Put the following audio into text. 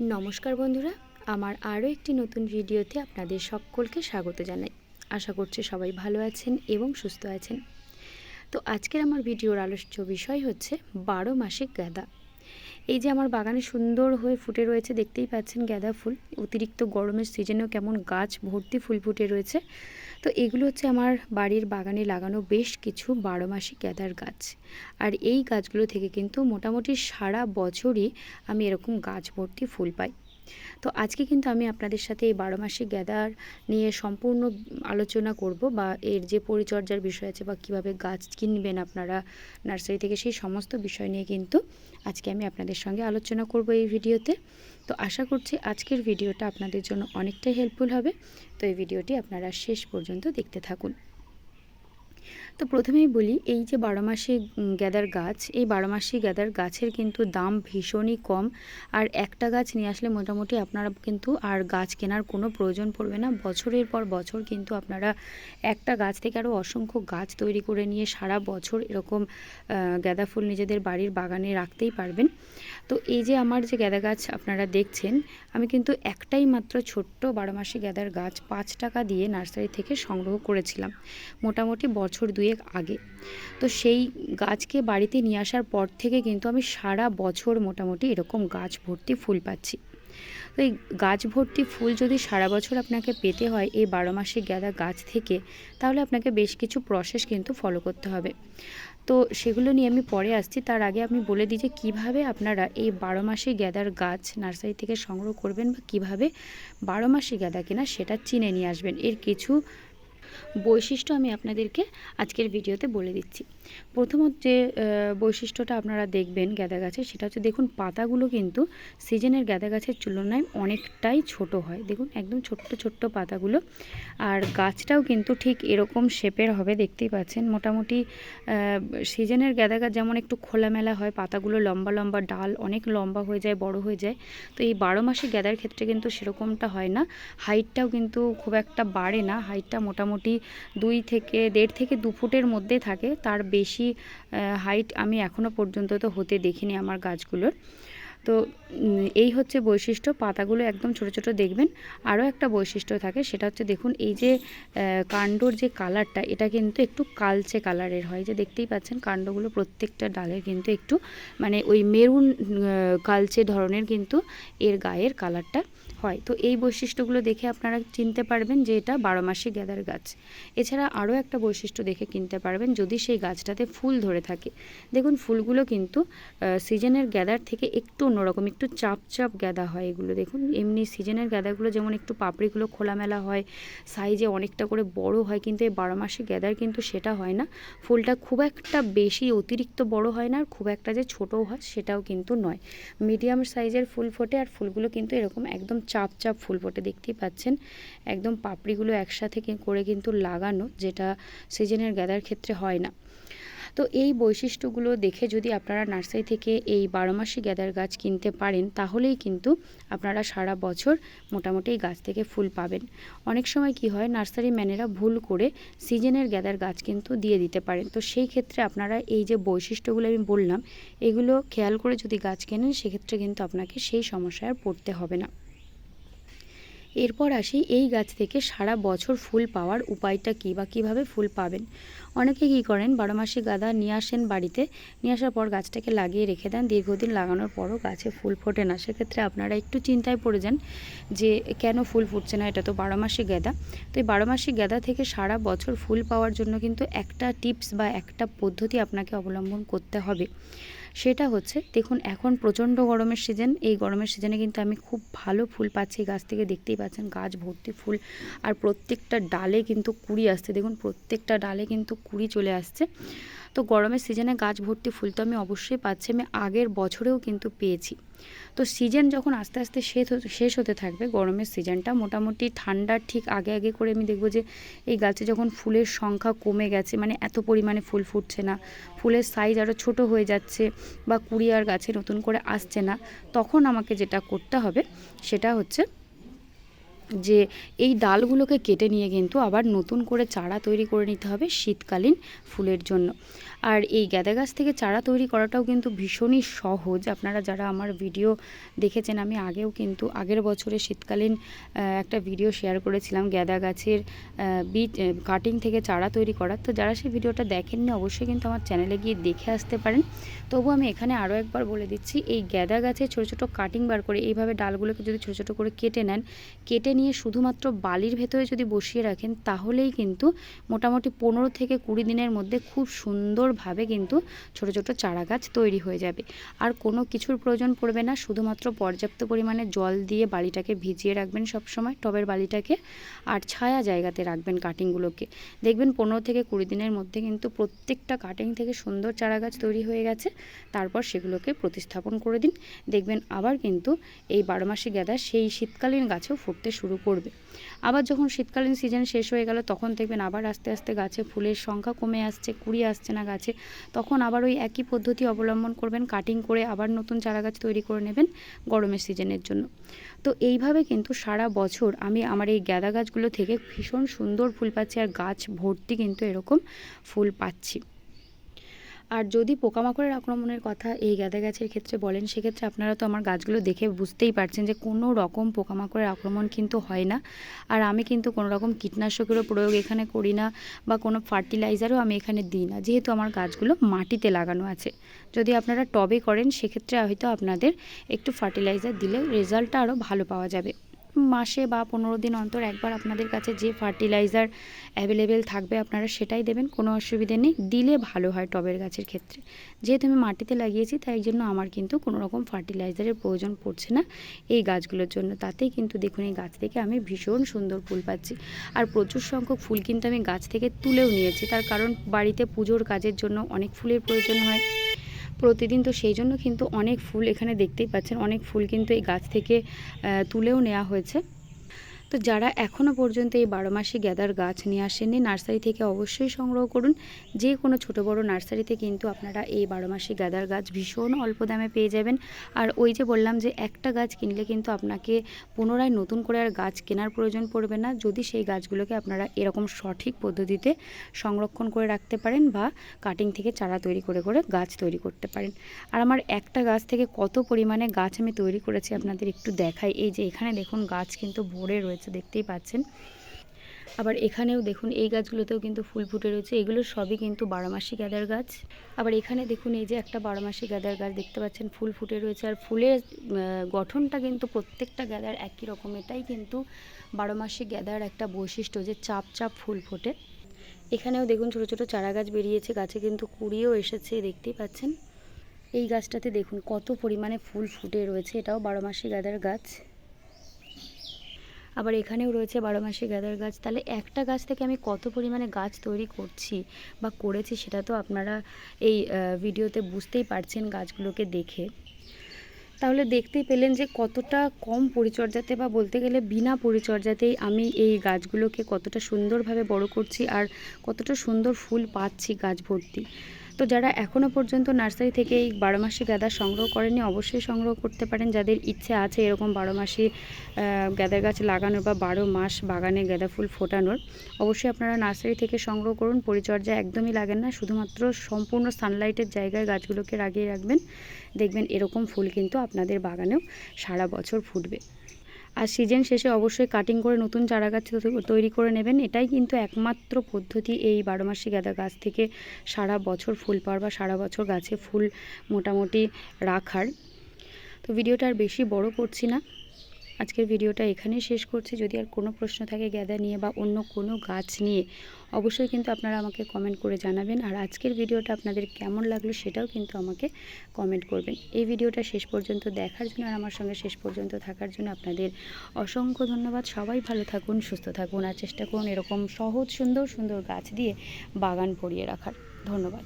নমস্কার বন্ধুরা, আমার আরও একটি নতুন ভিডিওতে আপনাদের সকলকে স্বাগত জানাই। আশা করছি সবাই ভালো আছেন এবং সুস্থ আছেন। তো আজকের আমার ভিডিওর আলোচ্য বিষয় হচ্ছে বারো মাসিক গাঁদা। এই যে আমার বাগানে সুন্দর হয়ে ফুটে রয়েছে, দেখতেই পাচ্ছেন গাঁদা ফুল। অতিরিক্ত গরমের সিজনেও কেমন গাছ ভর্তি ফুল ফুটে রয়েছে। তো এগুলো হচ্ছে আমার বাড়ির বাগানে লাগানো বেশ কিছু বারো মাসি গ্যাদার গাছ। আর এই গাছগুলো থেকে কিন্তু মোটামুটি সারা বছরই আমি এরকম গাছ ভর্তি ফুল পাই। তো আজকে কিন্তু আমি আপনাদের সাথে এই বারো মাসে গ্যাদার নিয়ে সম্পূর্ণ আলোচনা করব বা এর যে পরিচর্যার বিষয় আছে বা কীভাবে গাছ কিনবেন আপনারা নার্সারি থেকে সেই সমস্ত বিষয় নিয়ে কিন্তু আজকে আমি আপনাদের সঙ্গে আলোচনা করব এই ভিডিওতে। তো আশা করছি আজকের ভিডিওটা আপনাদের জন্য অনেকটাই হেল্পফুল হবে। তো এই ভিডিওটি আপনারা শেষ পর্যন্ত দেখতে থাকুন। তো প্রথমেই বলি, এই যে বারো মাসে গ্যাদার গাছ, এই বারো মাসি গ্যাদার গাছের কিন্তু দাম ভীষণই কম। আর একটা গাছ নিয়ে আসলে মোটামুটি আপনারা কিন্তু আর গাছ কেনার কোনো প্রয়োজন পড়বে না। বছরের পর বছর কিন্তু আপনারা একটা গাছ থেকে আরও অসংখ্য গাছ তৈরি করে নিয়ে সারা বছর এরকম গ্যাদা ফুল নিজেদের বাড়ির বাগানে রাখতেই পারবেন। তো এই যে আমার যে গ্যাদা গাছ আপনারা দেখছেন, আমি কিন্তু একটাই মাত্র ছোট্ট বারো মাসি গ্যাদার গাছ পাঁচ টাকা দিয়ে নার্সারি থেকে সংগ্রহ করেছিলাম। মোটামুটি বছর দুয়েক আগে। তো সেই গাছকে বাড়িতে নিয়ে আসার পর থেকে কিন্তু আমি সারা বছর মোটামুটি এরকম গাছ ভর্তি ফুল পাচ্ছি। তো এই গাছ ভর্তি ফুল যদি সারা বছর আপনাকে পেতে হয় এই বারো মাসে গ্যাদা গাছ থেকে, তাহলে আপনাকে বেশ কিছু প্রসেস কিন্তু ফলো করতে হবে। তো সেগুলো নিয়ে আমি পরে আসছি। তার আগে আমি বলে দিই যে কীভাবে আপনারা এই বারো মাসে গ্যাদার গাছ নার্সারি থেকে সংগ্রহ করবেন বা কীভাবে বারো মাসে গ্যাদা কিনা সেটা চিনে নিয়ে আসবেন। এর কিছু বৈশিষ্ট্য আমি আপনাদেরকে আজকের ভিডিওতে বলে দিচ্ছি। প্রথমত যে বৈশিষ্ট্যটা আপনারা দেখবেন গ্যাদা গাছে সেটা হচ্ছে দেখুন পাতাগুলো কিন্তু সিজনের গ্যাদা গাছের তুলনায় অনেকটাই ছোট হয়। দেখুন একদম ছোট্ট ছোট্ট পাতাগুলো। আর গাছটাও কিন্তু ঠিক এরকম শেপের হবে, দেখতেই পাচ্ছেন। মোটামুটি সিজনের গ্যাদা গাছ যেমন একটু খোলামেলা হয়, পাতাগুলো লম্বা লম্বা ডাল অনেক লম্বা হয়ে যায়, বড় হয়ে যায়। তো এই বারো মাসে গ্যাদার ক্ষেত্রে কিন্তু সেরকমটা হয় না। হাইটটাও কিন্তু খুব একটা বাড়ে না। হাইটটা মোটামুটি দুই থেকে, দেড় থেকে দু ফুটের মধ্যে থাকে। তার বেশি হাইট আমি এখনও পর্যন্ত তো হতে দেখিনি আমার গাছগুলোর। তো এই হচ্ছে বৈশিষ্ট্য। পাতাগুলো একদম ছোট ছোট দেখবেন। আরও একটা বৈশিষ্ট্য থাকে, সেটা হচ্ছে দেখুন, এই যে কাণ্ডর যে কালারটা, এটা কিন্তু একটু কালচে কালারের হয়। যে দেখতেই পাচ্ছেন, কাণ্ডগুলো প্রত্যেকটা ডালের কিন্তু একটু মানে ওই মেরুন কালচে ধরনের কিন্তু এর গায়ের কালারটা হয়। তো এই বৈশিষ্ট্যগুলো দেখে আপনারা চিনতে পারবেন যে এটা বারো মাসে গ্যাদার গাছ। এছাড়া আরও একটা বৈশিষ্ট্য দেখে কিনতে পারবেন, যদি সেই গাছটাতে ফুল ধরে থাকে। দেখুন, ফুলগুলো কিন্তু সিজনের গ্যাদার থেকে একটু অন্যরকম, একটু চাপ চাপ গ্যাদা হয় এগুলো। দেখুন, এমনি সিজনের গ্যাদাগুলো যেমন একটু পাপড়িগুলো খোলামেলা হয় সাইজে অনেকটা করে বড় হয়, কিন্তু এই বারো মাসে গ্যাদার কিন্তু সেটা হয় না। ফুলটা খুব একটা বেশি অতিরিক্ত বড় হয় না, আর খুব একটা যে ছোটও হয় সেটাও কিন্তু নয়। মিডিয়াম সাইজের ফুল ফোটে, আর ফুলগুলো কিন্তু এরকম একদম চাপ চাপ ফুল ফোটে, দেখতেই পাচ্ছেন। একদম পাপড়িগুলো একসাথে করে কিন্তু লাগানো, যেটা সিজনের গ্যাদার ক্ষেত্রে হয় না। তো এই বৈশিষ্ট্যগুলো দেখে যদি আপনারা নার্সারি থেকে এই বারো মাসি গ্যাদার গাছ কিনতে পারেন, তাহলেই কিন্তু আপনারা সারা বছর মোটামুটি এই গাছ থেকে ফুল পাবেন। অনেক সময় কি হয়, নার্সারি ম্যানেরা ভুল করে সিজনের গ্যাদার গাছ কিন্তু দিয়ে দিতে পারেন। তো সেই ক্ষেত্রে আপনারা এই যে বৈশিষ্ট্যগুলো আমি বললাম, এগুলো খেয়াল করে যদি গাছ কেনেন, সেক্ষেত্রে কিন্তু আপনাকে সেই সমস্যায় পড়তে হবে না। এরপর আসি এই গাছ থেকে সারা বছর ফুল পাওয়ার উপায়টা কী বা কীভাবে ফুল পাবেন? অনেকে কী করেন, বারো মাসে গাদা নিয়ে আসেন বাড়িতে, নিয়ে আসার পর গাছটাকে লাগিয়ে রেখে দেন, দীর্ঘদিন লাগানোর পরও গাছে ফুল ফোটে না। সেক্ষেত্রে আপনারা একটু চিন্তায় পড়ে যান যে কেন ফুল ফুটছে না, এটা তো বারো মাসে গাঁদা। তো এই বারো মাসে গাঁদা থেকে সারা বছর ফুল পাওয়ার জন্য কিন্তু একটা টিপস বা একটা পদ্ধতি আপনাকে অবলম্বন করতে হবে। সেটা হচ্ছে, দেখুন, এখন প্রচণ্ড গরমের সিজন এই গরমের সিজনে কিন্তু আমি খুব ভালো ফুল পাচ্ছি গাছ থেকে দেখতেই পাচ্ছেন, গাছ ভর্তি ফুল। আর প্রত্যেকটা ডালে কিন্তু কুড়ি আসছে, দেখুন, প্রত্যেকটা ডালে কিন্তু কুড়ি চলে আসছে। তো গরমের সিজনে গাছ ভর্তি ফুল তো আমি অবশ্যই পাচ্ছি, আমি আগের বছরেও কিন্তু পেয়েছি। তো সিজন যখন আস্তে আস্তে শেষ শেষ হতে থাকবে গরমের সিজনটা, মোটামুটি ঠান্ডার ঠিক আগে আগে করে আমি দেখব যে এই গাছে যখন ফুলের সংখ্যা কমে গেছে মানে এত পরিমাণে ফুল ফুটছে না, ফুলের সাইজ আরও ছোট হয়ে যাচ্ছে বা কুড়ি আর গাছে নতুন করে আসছে না, তখন আমাকে যেটা করতে হবে সেটা হচ্ছে যে এই ডালগুলোকে কেটে নিয়ে কিন্তু আবার নতুন করে চারা তৈরি করে নিতে হবে শীতকালীন ফুলের জন্য। আর এই গ্যাদা গাছ থেকে চারা তৈরি করাটাও কিন্তু ভীষণই সহজ। আপনারা যারা আমার ভিডিও দেখেছেন, আমি আগেও কিন্তু আগের বছরে শীতকালীন একটা ভিডিও শেয়ার করেছিলাম গ্যাদা গাছের বীজ কাটিং থেকে চারা তৈরি করার। তো যারা সেই ভিডিওটা দেখেননি, অবশ্যই কিন্তু আমার চ্যানেলে গিয়ে দেখে আসতে পারেন। তবু আমি এখানে আরও একবার বলে দিচ্ছি, এই গ্যাদা গাছের ছোটো ছোটো কাটিং বার করে এইভাবে ডালগুলোকে যদি ছোটো ছোটো করে কেটে নেন, কেটে নিয়ে শুধুমাত্র বালির ভেতরে যদি বসিয়ে রাখেন, তাহলেই কিন্তু মোটামুটি পনেরো থেকে কুড়ি দিনের মধ্যে খুব সুন্দরভাবে কিন্তু ছোট ছোট চারা গাছ তৈরি হয়ে যাবে। আর কোনো কিছুর প্রয়োজন পড়বে না, শুধুমাত্র পর্যাপ্ত পরিমাণে জল দিয়ে বালিটাকে ভিজিয়ে রাখবেন সবসময়, টবের বালিটাকে, আর ছায়া জায়গাতে রাখবেন কাটিংগুলোকে। দেখবেন পনেরো থেকে কুড়ি দিনের মধ্যে কিন্তু প্রত্যেকটা কাটিং থেকে সুন্দর চারা গাছ তৈরি হয়ে গেছে, তারপর সেগুলোকে প্রতিস্থাপন করে দিন। দেখবেন আবার কিন্তু এই বারো মাসি গাঁদা সেই শীতকালীন গাছেও ফুটতে শুরু করবে। আবার যখন শীতকালীন সিজন শেষ হয়ে গেল, তখন দেখবেন আবার আস্তে আস্তে গাছে ফুলের সংখ্যা কমে আসছে, কুড়ি আসছে না গাছে। তখন আবার ওই একই পদ্ধতি অবলম্বন করবেন কাটিং করে আবার নতুন চারা গাছ তৈরি করে নেবেন গরমের সিজনের জন্য। তো এইভাবে কিন্তু সারা বছর আমি আমার এই গ্যাদা গাছগুলো থেকে ভীষণ সুন্দর ফুল পাচ্ছি আর গাছ ভর্তি কিন্তু এরকম ফুল পাচ্ছি। আর যদি পোকামাকড়ের আক্রমণের কথা এই গাঁদা গাছের ক্ষেত্রে বলেন, সেক্ষেত্রে আপনারা তো আমার গাছগুলো দেখে বুঝতেই পারছেন যে কোনো রকম পোকামাকড়ের আক্রমণ কিন্তু হয় না। আর আমি কিন্তু কোনো রকম কীটনাশকেরও প্রয়োগ এখানে করি না বা কোনো ফার্টিলাইজারও আমি এখানে দিই না। যেহেতু আমার গাছগুলো মাটিতে লাগানো আছে। যদি আপনারা টবে করেন, সেক্ষেত্রে হয়তো আপনাদের একটু ফার্টিলাইজার দিলে রেজাল্টটা আরও ভালো পাওয়া যাবে। মাসে বা পনেরো দিন অন্তর একবার আপনাদের কাছে যে ফার্টিলাইজার অ্যাভেলেবেল থাকবে আপনারা সেটাই দেবেন, কোনো অসুবিধে নেই। দিলে ভালো হয় টবের গাছের ক্ষেত্রে। যেহেতু আমি মাটিতে লাগিয়েছি, তাই জন্য আমার কিন্তু কোনো রকম ফার্টিলাইজারের প্রয়োজন পড়ছে না এই গাছগুলোর জন্য। তাতেই কিন্তু দেখুন, এই গাছ থেকে আমি ভীষণ সুন্দর ফুল পাচ্ছি। আর প্রচুর সংখ্যক ফুল কিন্তু আমি গাছ থেকে তুলেও নিয়েছি। তার কারণ বাড়িতে পুজোর কাজের জন্য অনেক ফুলের প্রয়োজন হয়। প্রতিদিন তো সেই জন্য কিন্তু অনেক ফুল এখানে দেখতেই পাচ্ছেন, অনেক ফুল কিন্তু এই গাছ থেকে তুলেও নেওয়া হয়েছে। তো যারা এখনও পর্যন্ত এই বারো মাসি গ্যাদার গাছ নিয়ে আসেননি, নার্সারি থেকে অবশ্যই সংগ্রহ করুন। যে কোনো ছোট বড় নার্সারিতে কিন্তু আপনারা এই বারো মাসি গ্যাদার গাছ ভীষণ অল্প দামে পেয়ে যাবেন। আর ওই যে বললাম যে একটা গাছ কিনলে কিন্তু আপনাকে পুনরায় নতুন করে আর গাছ কেনার প্রয়োজন পড়বে না। যদি সেই গাছগুলোকে আপনারা এরকম সঠিক পদ্ধতিতে সংরক্ষণ করে রাখতে পারেন বা কাটিং থেকে চারা তৈরি করে করে গাছ তৈরি করতে পারেন। আর আমার একটা গাছ থেকে কত পরিমাণে গাছ আমি তৈরি করেছি আপনাদের একটু দেখাই। এই যে এখানে দেখুন গাছ কিন্তু ভরে রয়েছে দেখতেই পাচ্ছেন। আবার এখানেও দেখুন, এই গাছগুলোতেও কিন্তু ফুল ফুটে রয়েছে। এগুলো সবই কিন্তু বারোমাসি গাঁদার গাছ। আবার এখানে দেখুন, এই যে একটা বারোমাসি গাঁদার গাছ দেখতে পাচ্ছেন, ফুল ফুটে রয়েছে। আর ফুলের গঠনটা কিন্তু প্রত্যেকটা গাঁদার একই রকম। এটাই কিন্তু বারোমাসি গাঁদার একটা বৈশিষ্ট্য যে চাপ চাপ ফুল ফোটে। এখানেও দেখুন, ছোট ছোট চারা গাছ বেরিয়েছে, গাছে কিন্তু কুড়িও এসেছে, দেখতেই পাচ্ছেন। এই গাছটাতে দেখুন, কত পরিমাণে ফুল ফুটে রয়েছে। এটাও বারো মাসি গাঁদার গাছ। আবার এখানেও রয়েছে বারো মাসি গাঁদার গাছ। তাহলে একটা গাছ থেকে আমি কত পরিমাণে গাছ তৈরি করছি বা করেছি সেটা তো আপনারা এই ভিডিওতে বুঝতেই পারছেন গাছগুলোকে দেখে। তাহলে দেখতেই পেলেন যে কতটা কম পরিচর্যাতে বা বলতে গেলে বিনা পরিচর্যাতেই আমি এই গাছগুলোকে কতটা সুন্দরভাবে বড় করছি আর কতটা সুন্দর ফুল পাচ্ছি গাছ ভর্তি। তো যারা এখনও পর্যন্ত নার্সারি থেকে এই বারো মাসি গাঁদা সংগ্রহ করেনি অবশ্যই সংগ্রহ করতে পারেন। যাদের ইচ্ছে আছে এরকম বারো মাসি গাঁদার গাছ লাগানোর বা বারো মাস বাগানে গাঁদা ফুল ফোটানোর, অবশ্যই আপনারা নার্সারি থেকে সংগ্রহ করুন। পরিচর্যা একদমই লাগেন না, শুধুমাত্র সম্পূর্ণ সানলাইটের জায়গায় গাছগুলোকে লাগিয়ে রাখবেন। দেখবেন এরকম ফুল কিন্তু আপনাদের বাগানেও সারা বছর ফুটবে। আর সিজন শেষে অবশ্যই কাটিং করে নতুন চারা গাছ তৈরি করে নেবেন। এটাই কিন্তু একমাত্র পদ্ধতি এই বারো মাসি গাঁদা গাছ থেকে সারা বছর ফুল পাওয়ার বা সারা বছর গাছে ফুল মোটামুটি রাখার। তো ভিডিওটা আর বেশি বড় করছি না। আজকের ভিডিওটা এখানেই শেষ করছি। যদি আর কোনো প্রশ্ন থাকে গ্যাদা নিয়ে বা অন্য কোনো গাছ নিয়ে, অবশ্যই কিন্তু আপনারা আমাকে কমেন্ট করে জানাবেন। আর আজকের ভিডিওটা আপনাদের কেমন লাগল সেটাও কিন্তু আমাকে কমেন্ট করবেন। এই ভিডিওটা শেষ পর্যন্ত দেখার জন্য আর আমার সঙ্গে শেষ পর্যন্ত থাকার জন্য আপনাদের অসংখ্য ধন্যবাদ। সবাই ভালো থাকুন, সুস্থ থাকুন আর চেষ্টা করুন এরকম সহজ, সুন্দর সুন্দর গাছ দিয়ে বাগান ভরিয়ে রাখার। ধন্যবাদ।